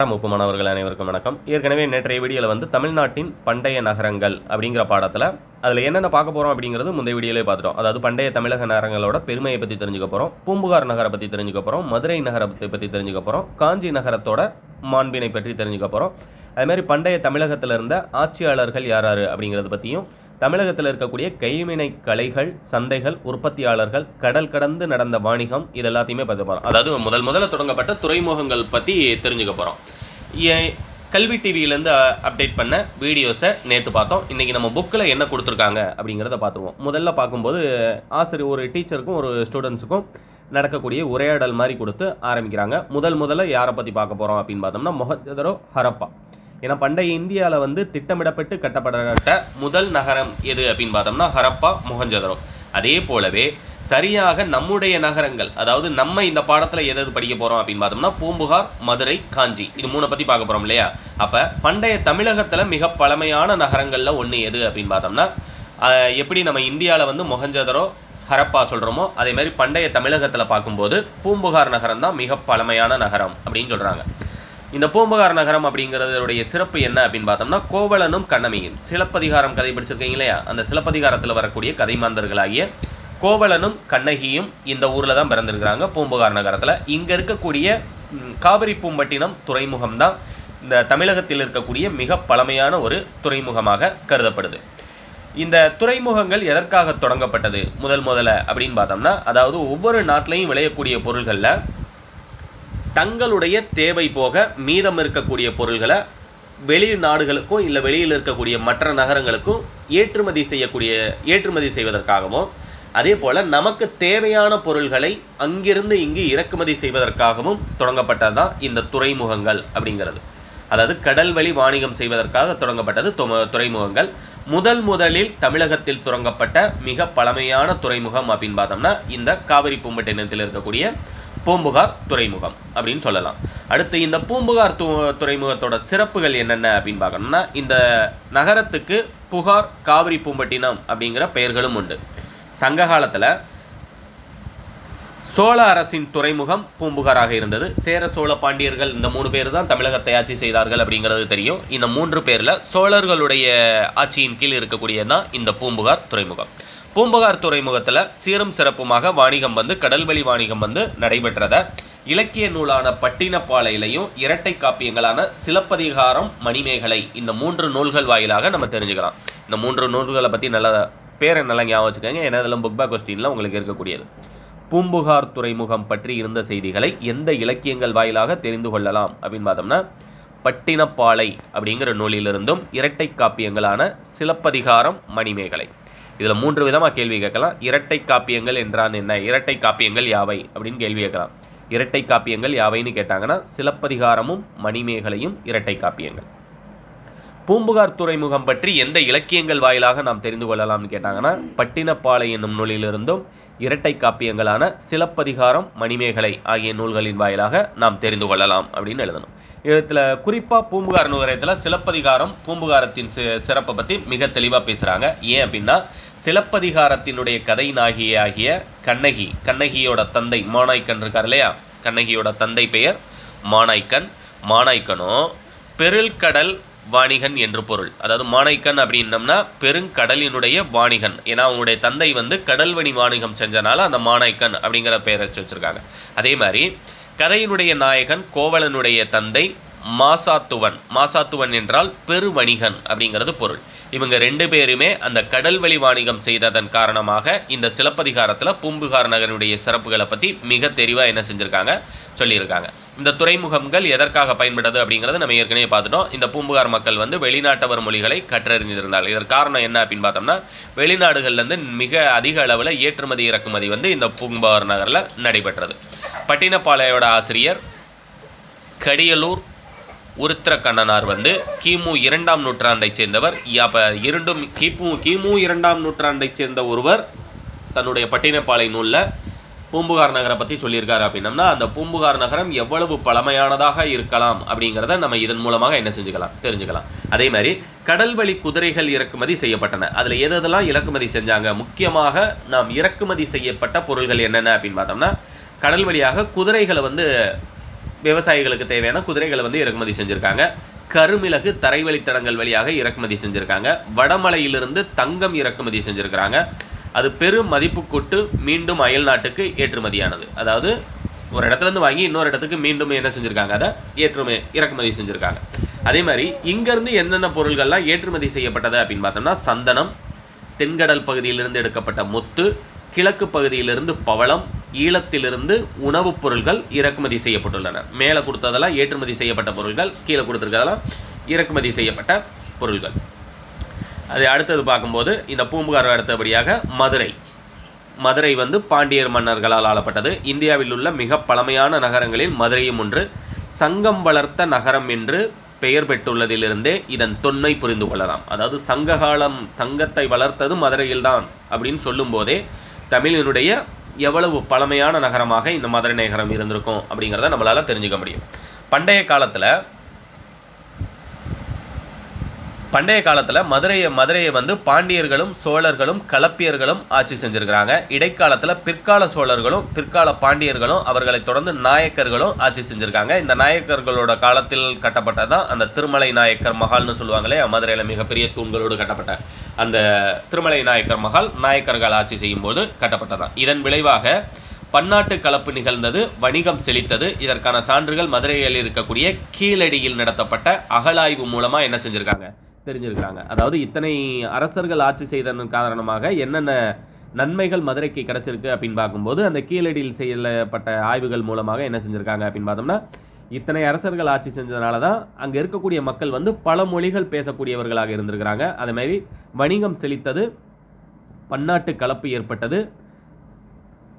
முப்பு மாணவர்கள் அனைவருக்கும் வணக்கம். ஏற்கனவே நேற்றைய வீடியோவில் வந்து தமிழ்நாட்டின் பண்டைய நகரங்கள் அப்படிங்கிற பாடத்தில் அதில் என்னென்ன பார்க்க போகிறோம் அப்படிங்கிறது முந்தைய வீடியோலே பார்த்துட்டோம். அதாவது பண்டைய தமிழக நகரங்களோட பெருமையை பற்றி தெரிஞ்சுக்க போகிறோம் பூம்புகார் நகரை பற்றி தெரிஞ்சுக்க போகிறோம் மதுரை நகரத்தை பற்றி தெரிஞ்சுக்க போகிறோம் காஞ்சி நகரத்தோட மாண்பினை பற்றி தெரிஞ்சுக்க போகிறோம் அதுமாதிரி பண்டைய தமிழகத்தில் இருந்த ஆட்சியாளர்கள் யார் யார் அப்படிங்கிறத பற்றியும் தமிழகத்தில் இருக்கக்கூடிய கைவினை கலைகள் சந்தைகள் உற்பத்தியாளர்கள் கடல் கடந்து நடந்த வாணிகம் இது எல்லாத்தையுமே பார்த்து போகிறோம் அதாவது முதல் முதல்ல தொடங்கப்பட்ட துறைமுகங்கள் பற்றி தெரிஞ்சுக்க போகிறோம் கல்வி டிவியிலேருந்து அப்டேட் பண்ண வீடியோஸை நேற்று பார்த்தோம். இன்றைக்கி நம்ம புக்கில் என்ன கொடுத்துருக்காங்க அப்படிங்கிறத பார்த்துருவோம். முதல்ல பார்க்கும்போது ஆசிரியர் ஒரு டீச்சருக்கும் ஒரு ஸ்டூடெண்ட்ஸுக்கும் நடக்கக்கூடிய உரையாடல் மாதிரி கொடுத்து ஆரம்பிக்கிறாங்க. முதல் முதல்ல யாரை பற்றி பார்க்க போகிறோம் அப்படின்னு பார்த்தோம்னா மொஹஞ்சதரோ ஹரப்பா. ஏன்னா பண்டைய இந்தியாவில் வந்து திட்டமிடப்பட்டு கட்டப்பட்ட முதல் நகரம் எது அப்படின்னு பார்த்தோம்னா ஹரப்பா மொஹஞ்சதரோ அதே போலவே சரியாக நம்முடைய நகரங்கள் அதாவது நம்ம இந்த பாடத்தில் எது படிக்க போகிறோம் அப்படின்னு பார்த்தோம்னா பூம்புகார் மதுரை காஞ்சி. இது மூணை பற்றி பார்க்க போகிறோம் இல்லையா? அப்போ பண்டைய தமிழகத்தில் மிக பழமையான நகரங்களில் ஒன்று எது அப்படின்னு பார்த்தோம்னா எப்படி நம்ம இந்தியாவில் வந்து மொஹஞ்சதரோ ஹரப்பா சொல்கிறோமோ அதே மாதிரி பண்டைய தமிழகத்தில் பார்க்கும்போது பூம்புகார் நகரம் தான் மிக பழமையான நகரம் அப்படின்னு சொல்கிறாங்க இந்த பூம்புகார் நகரம் அப்படிங்கிறதுடைய சிறப்பு என்ன அப்படின்னு பார்த்தோம்னா கோவலனும் கண்ணமியும். சிலப்பதிகாரம் கதை படிச்சிருக்கீங்க இல்லையா? அந்த சிலப்பதிகாரத்தில் வரக்கூடிய கதை மாந்தர்களாகிய கோவலனும் கண்ணகியும் இந்த ஊரில் தான் பிறந்திருக்கிறாங்க பூம்புகார் நகரத்தில். இங்கே இருக்கக்கூடிய காவிரி பூம்பட்டினம் துறைமுகம் தான் இந்த தமிழகத்தில் இருக்கக்கூடிய மிக பழமையான ஒரு துறைமுகமாக கருதப்படுது. இந்த துறைமுகங்கள் எதற்காக தொடங்கப்பட்டது முதல் முதல்ல அப்படின்னு பார்த்தோம்னா அதாவது ஒவ்வொரு நாட்டிலையும் விளையக்கூடிய பொருள்களில் தங்களுடைய தேவை போக மீதம் இருக்கக்கூடிய பொருள்களை வெளி நாடுகளுக்கும் இல்லை வெளியில் இருக்கக்கூடிய மற்ற நகரங்களுக்கும் ஏற்றுமதி செய்யக்கூடிய ஏற்றுமதி செய்வதற்காகவும் அதே போல் நமக்கு தேவையான பொருள்களை அங்கிருந்து இங்கு இறக்குமதி செய்வதற்காகவும் தொடங்கப்பட்டது தான் இந்த துறைமுகங்கள் அப்படிங்கிறது. அதாவது கடல் வழி வாணிகம் செய்வதற்காக தொடங்கப்பட்டது துறைமுகங்கள். முதல் முதலில் தமிழகத்தில் தொடங்கப்பட்ட மிக பழமையான துறைமுகம் அப்படின்னு பார்த்தோம்னா இந்த காவிரி பூம்பட்டினத்தில் இருக்கக்கூடிய பூம்புகார் துறைமுகம் அப்படின்னு சொல்லலாம். அடுத்து இந்த பூம்புகார் து துறைமுகத்தோட சிறப்புகள் என்னென்ன அப்படின்னு பார்க்கணும்னா இந்த நகரத்துக்கு புகார் காவிரி பூம்பட்டினம் அப்படிங்கிற பெயர்களும் உண்டு. சங்க காலத்தில் சோழ அரசின் துறைமுகம் பூம்புகாராக இருந்தது. சேர சோழ பாண்டியர்கள் இந்த மூணு பேர் தான் தமிழகத்தை ஆட்சி செய்தார்கள் அப்படிங்கிறது தெரியும். இந்த மூன்று பேரில் சோழர்களுடைய ஆட்சியின் கீழ் இருக்கக்கூடியது தான் இந்த பூம்புகார் துறைமுகம். பூம்புகார் துறைமுகத்தில் சீரும் சிறப்புமாக வாணிகம் வந்து கடல்வழி வாணிகம் வந்து நடைபெற்றதை இலக்கிய நூலான பட்டினப்பாலையிலையும் இரட்டை காப்பியங்களான சிலப்பதிகாரம் மணிமேகலை இந்த மூன்று நூல்கள் வாயிலாக நம்ம தெரிஞ்சுக்கலாம். இந்த மூன்று நூல்களை பற்றி நல்ல பேரை நல்லா ஞாபகம் வச்சுக்கோங்க. ஏன்னா இதெல்லாம் புக் பேக் கொஸ்டின்லாம் உங்களுக்கு இருக்கக்கூடியது. பூம்புகார் துறைமுகம் பற்றி இருந்த செய்திகளை எந்த இலக்கியங்கள் வாயிலாக தெரிந்து கொள்ளலாம் அப்படின்னு பார்த்தோம்னா பட்டினப்பாலை அப்படிங்கிற நூலிலிருந்தும் இரட்டை காப்பியங்களான சிலப்பதிகாரம் மணிமேகலை. இதில் மூன்று விதமாக கேள்வி கேட்கலாம். இரட்டை காப்பியங்கள் என்றான் என்ன? இரட்டை காப்பியங்கள் யாவை? அப்படின்னு கேள்வி கேட்கலாம். இரட்டை காப்பியங்கள் யாவைன்னு கேட்டாங்கன்னா சிலப்பதிகாரமும் மணிமேகலையும் இரட்டை காப்பியங்கள். பூம்புகார் துறைமுகம் பற்றி எந்த இலக்கியங்கள் வாயிலாக நாம் தெரிந்து கொள்ளலாம்னு கேட்டாங்கன்னா பட்டினப்பாலை என்னும் நூலிலிருந்தும் இரட்டை காப்பியங்களான சிலப்பதிகாரம் மணிமேகலை ஆகிய நூல்களின் வாயிலாக நாம் தெரிந்து கொள்ளலாம் அப்படின்னு எழுதணும். இதில் குறிப்பாக பூம்புகார் நூலகத்தில் சிலப்பதிகாரம் பூம்புகாரத்தின் சி சிறப்பை பற்றி மிக தெளிவாக பேசுகிறாங்க ஏன் அப்படின்னா சிலப்பதிகாரத்தினுடைய கதை நாயகி ஆகிய கண்ணகி கண்ணகியோட தந்தை மானாய்க்கன் இருக்கார் இல்லையா? கண்ணகியோட தந்தை பெயர் மானாய்க்கன். மானாய்க்கனும் பெருள்கடல் வாணிகன் என்று பொருள். அதாவது மாணைக்கன் அப்படின்னம்னா பெருங்கடலினுடைய வாணிகன். ஏன்னா அவங்களுடைய தந்தை வந்து கடல்வணி வாணிகம் செஞ்சனால அந்த மாணைக்கன் அப்படிங்கிற பெயரை வச்சு வச்சுருக்காங்க. அதே மாதிரி கதையினுடைய நாயகன் கோவலனுடைய தந்தை மாசாத்துவன். மாசாத்துவன் என்றால் பெருவணிகன் அப்படிங்கிறது பொருள். இவங்க ரெண்டு பேருமே அந்த கடல்வழி வாணிகம் செய்ததன் காரணமாக இந்த சிலப்பதிகாரத்தில் பூம்புகார் நகருடைய சிறப்புகளை பற்றி மிக தெளிவாக என்ன செஞ்சுருக்காங்க சொல்லியிருக்காங்க. இந்த துறைமுகங்கள் எதற்காக பயன்படுது அப்படிங்கிறத நம்ம ஏற்கனவே பார்த்துட்டோம். இந்த பூம்புகார் மக்கள் வந்து வெளிநாட்டவர் மொழிகளை கற்றறிந்திருந்தார்கள் இதற்கு காரணம் என்ன அப்படின்னு பார்த்தோம்னா வெளிநாடுகள்லேருந்து மிக அதிக அளவில் ஏற்றுமதி இறக்குமதி வந்து இந்த பூம்புகார் நகரில் நடைபெற்றது. பட்டினப்பாளையோட ஆசிரியர் கடியலூர் உருத்திர கண்ணனார் வந்து கிமு இரண்டாம் நூற்றாண்டைச் சேர்ந்தவர். அப்போ இரண்டும் கிமு கிமு இரண்டாம் நூற்றாண்டைச் சேர்ந்த ஒருவர் தன்னுடைய பட்டினப்பாலை நூலில் பூம்புகார் நகரை பற்றி சொல்லியிருக்காரு அப்படின்னம்னா அந்த பூம்புகார் நகரம் எவ்வளவு பழமையானதாக இருக்கலாம் அப்படிங்கிறத நம்ம இதன் மூலமாக என்ன செஞ்சுக்கலாம் தெரிஞ்சுக்கலாம். அதே மாதிரி கடல்வழி குதிரைகள் இறக்குமதி செய்யப்பட்டன. அதில் எதெல்லாம் இறக்குமதி செஞ்சாங்க? முக்கியமாக நாம் இறக்குமதி செய்யப்பட்ட பொருள்கள் என்னென்ன அப்படின்னு பார்த்தோம்னா கடல் வழியாக குதிரைகளை வந்து விவசாயிகளுக்கு தேவையான குதிரைகளை வந்து இறக்குமதி செஞ்சுருக்காங்க. கருமிளகு தரைவழித்தடங்கள் வழியாக இறக்குமதி செஞ்சுருக்காங்க. வடமலையிலிருந்து தங்கம் இறக்குமதி செஞ்சுருக்கிறாங்க. அது பெரும் மதிப்பு கொட்டு மீண்டும் அயல் நாட்டுக்கு ஏற்றுமதியானது. அதாவது ஒரு இடத்துலேருந்து வாங்கி இன்னொரு இடத்துக்கு மீண்டும் என்ன செஞ்சுருக்காங்க? அதை ஏற்றுமதி இறக்குமதி செஞ்சுருக்காங்க. அதே மாதிரி இங்கேருந்து என்னென்ன பொருள்கள்லாம் ஏற்றுமதி செய்யப்பட்டது அப்படின்னு பார்த்தோம்னா சந்தனம் தென்கடல் பகுதியிலிருந்து எடுக்கப்பட்ட முத்து கிழக்கு பகுதியிலிருந்து பவளம் ஈழத்திலிருந்து உணவுப் பொருள்கள் இறக்குமதி செய்யப்பட்டுள்ளன. மேலே கொடுத்ததெல்லாம் ஏற்றுமதி செய்யப்பட்ட பொருள்கள் கீழே கொடுத்துருக்கதெல்லாம் இறக்குமதி செய்யப்பட்ட பொருள்கள். அது அடுத்தது பார்க்கும்போது இந்த பூம்புகார் அடுத்தபடியாக மதுரை. மதுரை வந்து பாண்டியர் மன்னர்களால் ஆளப்பட்டது. இந்தியாவில் உள்ள மிக பழமையான நகரங்களில் மதுரையும் ஒன்று. சங்கம் வளர்த்த நகரம் என்று பெயர் பெற்றுள்ளதிலிருந்தே இதன் தொன்மை புரிந்து கொள்ளலாம். அதாவது சங்ககாலம் தங்கத்தை வளர்த்தது மதுரையில்தான் அப்படின்னு சொல்லும்போதே தமிழினுடைய எவ்வளவு பழமையான நகரமாக இந்த மதுரை நகரம் இருந்திருக்கும் அப்படிங்கிறத நம்மளால் தெரிஞ்சுக்க முடியும். பண்டைய காலத்தில் பண்டைய காலத்தில் மதுரையை மதுரையை வந்து பாண்டியர்களும் சோழர்களும் கலப்பியர்களும் ஆட்சி செஞ்சுருக்கிறாங்க. இடைக்காலத்தில் பிற்கால சோழர்களும் பிற்கால பாண்டியர்களும் அவர்களை தொடர்ந்து நாயக்கர்களும் ஆட்சி செஞ்சுருக்காங்க. இந்த நாயக்கர்களோட காலத்தில் கட்டப்பட்டதான் அந்த திருமலை நாயக்கர் மகால்னு சொல்லுவாங்களே மதுரையில் மிகப்பெரிய தூண்களோடு கட்டப்பட்ட அந்த திருமலை நாயக்கர் மகால் நாயக்கர்கள் ஆட்சி செய்யும்போது கட்டப்பட்டதான் இதன் விளைவாக பன்னாட்டு கலப்பு நிகழ்ந்தது வணிகம் செழித்தது. இதற்கான சான்றுகள் மதுரையில் இருக்கக்கூடிய கீழடியில் நடத்தப்பட்ட அகழாய்வு மூலமாக என்ன செஞ்சுருக்காங்க? தெரிஞ்சிருக்காங்க. அதாவது இத்தனை அரசர்கள் ஆட்சி செய்ததன் காரணமாக என்னென்ன நன்மைகள் மதுரைக்கு கிடைச்சிருக்கு அப்படின்னு பார்க்கும்போது அந்த கீழடியில் செய்யப்பட்ட ஆய்வுகள் மூலமாக என்ன செஞ்சுருக்காங்க அப்படின்னு பார்த்தோம்னா இத்தனை அரசர்கள் ஆட்சி செஞ்சதுனால தான் அங்கே இருக்கக்கூடிய மக்கள் வந்து பல மொழிகள் பேசக்கூடியவர்களாக இருந்திருக்கிறாங்க. அதே வணிகம் செழித்தது பன்னாட்டு கலப்பு ஏற்பட்டது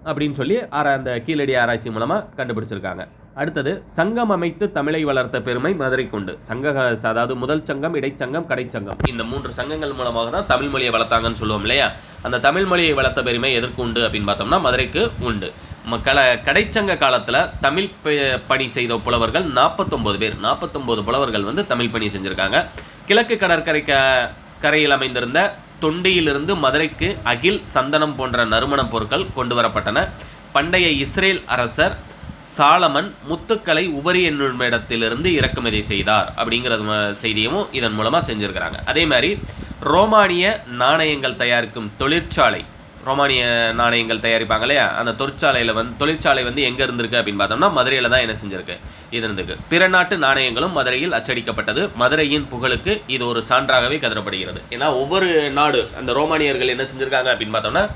அப்படின்னு சொல்லி ஆரா அந்த கீழடி ஆராய்ச்சி மூலமாக கண்டுபிடிச்சிருக்காங்க. அடுத்தது சங்கம் அமைத்து தமிழை வளர்த்த பெருமை மதுரை கொண்டு சங்க அதாவது முதல் சங்கம் இடைச்சங்கம் கடைச்சங்கம். இந்த மூன்று சங்கங்கள் மூலமாக தான் தமிழ் மொழியை வளர்த்தாங்கன்னு சொல்லுவோம் இல்லையா? அந்த தமிழ் மொழியை வளர்த்த பெருமை எதற்கு உண்டு அப்படின்னு பார்த்தோம்னா மதுரைக்கு உண்டு. மக்களை கடைச்சங்க காலத்தில் தமிழ் பணி செய்த புலவர்கள் நாற்பத்தொம்போது பேர். நாற்பத்தொம்போது புலவர்கள் வந்து தமிழ் பணி செஞ்சுருக்காங்க. கிழக்கு கடற்கரை க கரையில் அமைந்திருந்த தொண்டியிலிருந்து மதுரைக்கு அகில் சந்தனம் போன்ற நறுமணப் பொருட்கள் கொண்டு வரப்பட்டன. பண்டைய இஸ்ரேல் அரசர் சாலமன் முத்துக்களை உபரி என்னும் இடத்திலிருந்து இறக்குமதி செய்தார் அப்படிங்கிறது ம- செய்தியும் இதன் மூலமாக செஞ்சுருக்கிறாங்க. அதே மாதிரி ரோமானிய நாணயங்கள் தயாரிக்கும் தொழிற்சாலை ரோமானிய நாணயங்கள் தயாரிப்பாங்க இல்லையா? அந்த தொழிற்சாலையில் வந்து தொழிற்சாலை வந்து எங்கே இருந்திருக்கு அப்படின்னு பார்த்தோம்னா மதுரையில் தான் என்ன செஞ்சுருக்கு? இது இருந்திருக்கு. பிற நாட்டு நாணயங்களும் மதுரையில் அச்சடிக்கப்பட்டது. மதுரையின் புகழுக்கு இது ஒரு சான்றாகவே கருதப்படுகிறது. ஏன்னா ஒவ்வொரு நாடு அந்த ரோமானியர்கள் என்ன செஞ்சுருக்காங்க அப்படின்னு பார்த்தோம்னா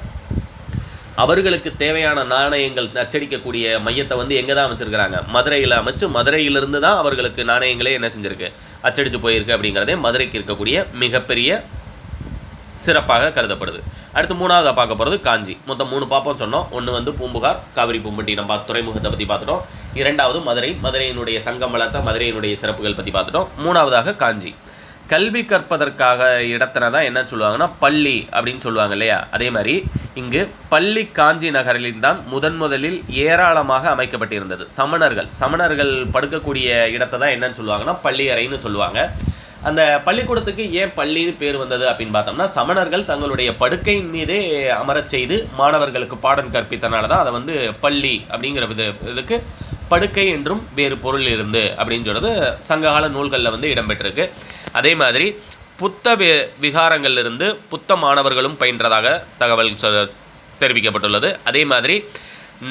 அவர்களுக்கு தேவையான நாணயங்கள் அச்சடிக்கக்கூடிய மையத்தை வந்து எங்கே தான் அமைச்சிருக்கிறாங்க? மதுரையில் அமைச்சு மதுரையிலிருந்து தான் அவர்களுக்கு நாணயங்களே என்ன செஞ்சுருக்கு? அச்சடித்து போயிருக்கு அப்படிங்கிறதே மதுரைக்கு இருக்கக்கூடிய மிகப்பெரிய சிறப்பாக கருதப்படுது. அடுத்து மூணாவதாக பார்க்க போகிறது காஞ்சி. மொத்தம் மூணு பார்ப்போம் சொன்னோம். ஒன்று வந்து பூம்புகார் காவிரி பூம்பட்டி நம்ம துறைமுகத்தை பற்றி பார்த்துட்டோம். இரண்டாவது மதுரை மதுரையினுடைய சங்கம் வளர்த்த மதுரையினுடைய சிறப்புகள் பற்றி பார்த்துட்டோம். மூணாவதாக காஞ்சி. கல்வி கற்பதற்காக இடத்தின தான் என்ன சொல்லுவாங்கன்னா பள்ளி அப்படின்னு சொல்லுவாங்க இல்லையா? அதே மாதிரி இங்கு பள்ளி காஞ்சி நகரில்தான் முதன் முதலில் ஏராளமாக அமைக்கப்பட்டிருந்தது. சமணர்கள் சமணர்கள் படுக்கக்கூடிய இடத்தை தான் என்னன்னு சொல்லுவாங்கன்னா பள்ளி அறைன்னு சொல்லுவாங்க. அந்த பள்ளிக்கூடத்துக்கு ஏன் பள்ளின்னு பேர் வந்தது அப்படின்னு பார்த்தோம்னா சமணர்கள் தங்களுடைய படுக்கையின் மீதே அமரச் செய்து மாணவர்களுக்கு பாடம் கற்பித்தனால தான் அதை வந்து பள்ளி அப்படிங்கிற இது இதுக்கு படுக்கை என்றும் வேறு பொருள் இருந்து அப்படின்னு சொல்கிறது சங்ககால நூல்களில் வந்து இடம்பெற்றிருக்கு. அதே மாதிரி புத்த வி விகாரங்களிலிருந்து புத்த மாணவர்களும் பயின்றதாக தகவல் சொ- தெரிவிக்கப்பட்டுள்ளது. அதே மாதிரி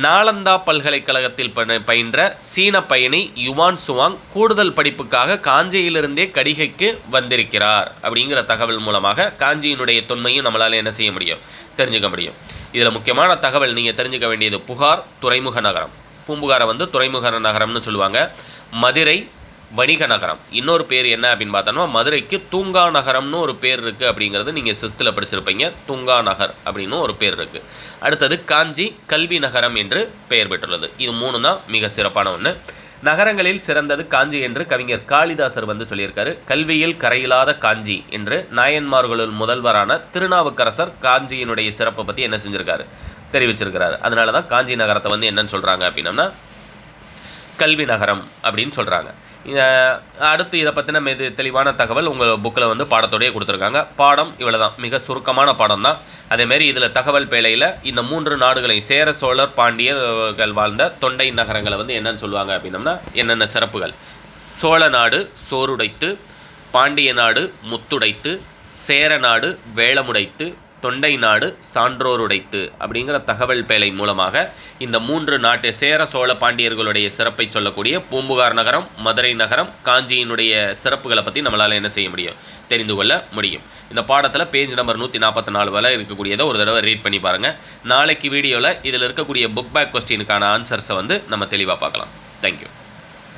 நாலந்தா பல்கலைக்கழகத்தில் பயின்ற சீன பயணி யுவான் சுவாங் கூடுதல் படிப்புக்காக காஞ்சியிலிருந்தே கடிகைக்கு வந்திருக்கிறார் அப்படிங்கிற தகவல் மூலமாக காஞ்சியினுடைய தொன்மையும் நம்மளால் என்ன செய்ய முடியும்? தெரிஞ்சுக்க முடியும். இதில் முக்கியமான தகவல் நீங்கள் தெரிஞ்சுக்க வேண்டியது புகார் துறைமுக நகரம். பூம்புகாரை வந்து துறைமுக நகரம்னு சொல்லுவாங்க. மதுரை வணிக நகரம். இன்னொரு பேர் என்ன அப்படின்னு பார்த்தோம்னா மதுரைக்கு தூங்கா நகரம்னு ஒரு பேர் இருக்குது அப்படிங்கிறது நீங்கள் சிஸ்தில் படிச்சிருப்பீங்க. தூங்கா நகர் அப்படின்னு ஒரு பேர் இருக்குது அடுத்தது காஞ்சி கல்வி நகரம் என்று பெயர் பெற்றுள்ளது. இது மூணு தான் மிக சிறப்பான ஒன்று நகரங்களில் சிறந்தது காஞ்சி என்று கவிஞர் காளிதாசர் வந்து சொல்லியிருக்காரு. கல்வியில் கரையில்லாத காஞ்சி என்று நாயன்மார்களுள் முதல்வரான திருநாவுக்கரசர் காஞ்சியினுடைய சிறப்பை பற்றி என்ன செஞ்சுருக்காரு? தெரிவிச்சிருக்கிறாரு. அதனால தான் காஞ்சி நகரத்தை வந்து என்னன்னு சொல்கிறாங்க அப்படின்னம்னா கல்வி நகரம் அப்படின்னு சொல்கிறாங்க அடுத்து இதை பற்றின மிக தெளிவான தகவல் உங்கள் புக்கில் வந்து பாடத்தோடையே கொடுத்துருக்காங்க. பாடம் இவ்வளோ தான் மிக சுருக்கமான பாடம் தான் அதேமாரி இதில் தகவல் பேழையில் இந்த மூன்று நாடுகளையும் சேர சோழர் பாண்டியர்கள் வாழ்ந்த தொண்டை நகரங்களை வந்து என்னென்னு சொல்லுவாங்க அப்படின்னம்னா என்னென்ன சிறப்புகள்? சோழ நாடு சோறுடைத்து பாண்டிய நாடு முத்துடைத்து சேர நாடு வேளமுடைத்து தொண்டை நாடு சான்றோருடைத்து அப்படிங்கிற தகவல் பேழை மூலமாக இந்த மூன்று நாட்டு சேர சோழ பாண்டியர்களுடைய சிறப்பை சொல்லக்கூடிய பூம்புகார் நகரம் மதுரை நகரம் காஞ்சியினுடைய சிறப்புகளை பற்றி நம்மளால் என்ன செய்ய முடியும்? தெரிந்து கொள்ள முடியும். இந்த பாடத்தில் பேஜ் நம்பர் நூற்றி நாற்பத்தி நாலு வரை இருக்கக்கூடியதை ஒரு தடவை ரீட் பண்ணி பாருங்கள் நாளைக்கு வீடியோவில் இதில் இருக்கக்கூடிய புக் பேக் கொஸ்டினுக்கான ஆன்சர்ஸை வந்து நம்ம தெளிவாக பார்க்கலாம். தேங்க்யூ